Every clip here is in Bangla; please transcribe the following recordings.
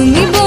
তুমি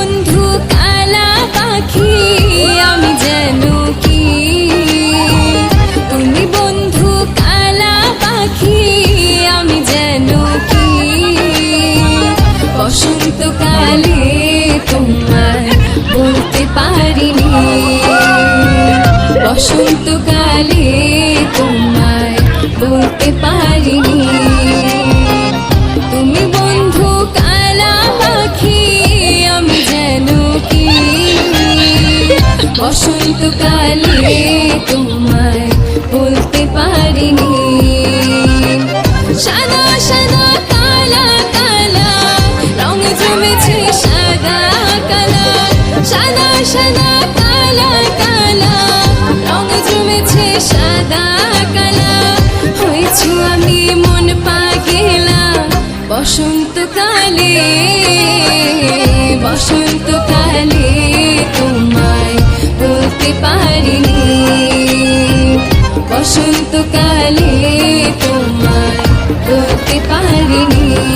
বসন্তকালে তোমায় বলতে পারিনি। সাদা সাদা, কালা কালা রং জমেছে সাদা, কালা। সাদা সাদা, কালা কালা রং জমেছে সাদা, কালা। হয়েছি আমি মন পাগেলা, বসন্তকালে বসন্তকালে তোমায় বলতে পারিনি। বসন্তকালে তোমায় বলতে পারিনি।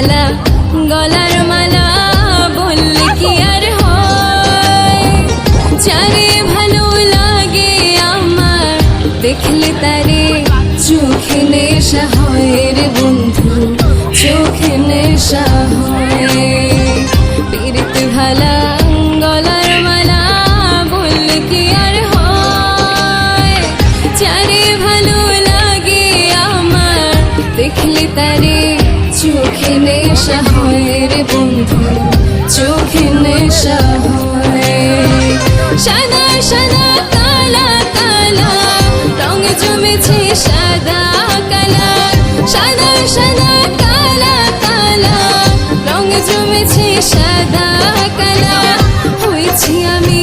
ভালা গলার মালা বললে কি আর হয়? ভালো লাগে আমার দেখলে তারে বন্ধু সাদা সাদা, কালা কালা সাদা কালা। সাদা সাদা, কালা কালা রং জমেছে সাদা, কালা। হয়েছি আমি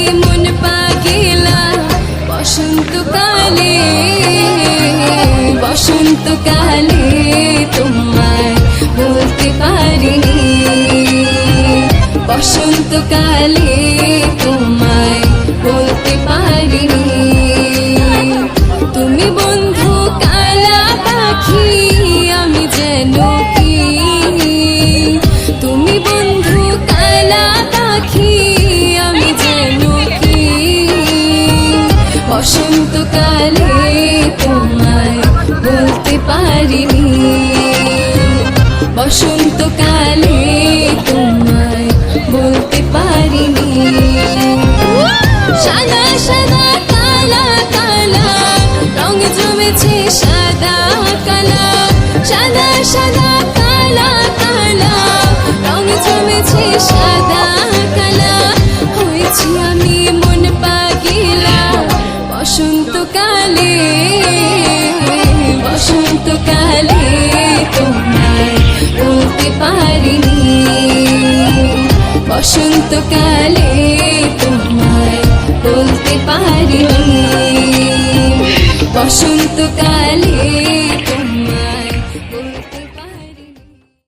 বসন্তকালে বসন্তকালে। বলতে তুমি বন্ধু পাখি আমি যেন কি তুমি বন্ধু পাখি আমি যেন কি বসন্তকালে বসন্তকালে বসন্তকালে তোমায় বলতে পারিনি। বসন্তকালে তোমায় বলতে পারিনি। বসন্তকাল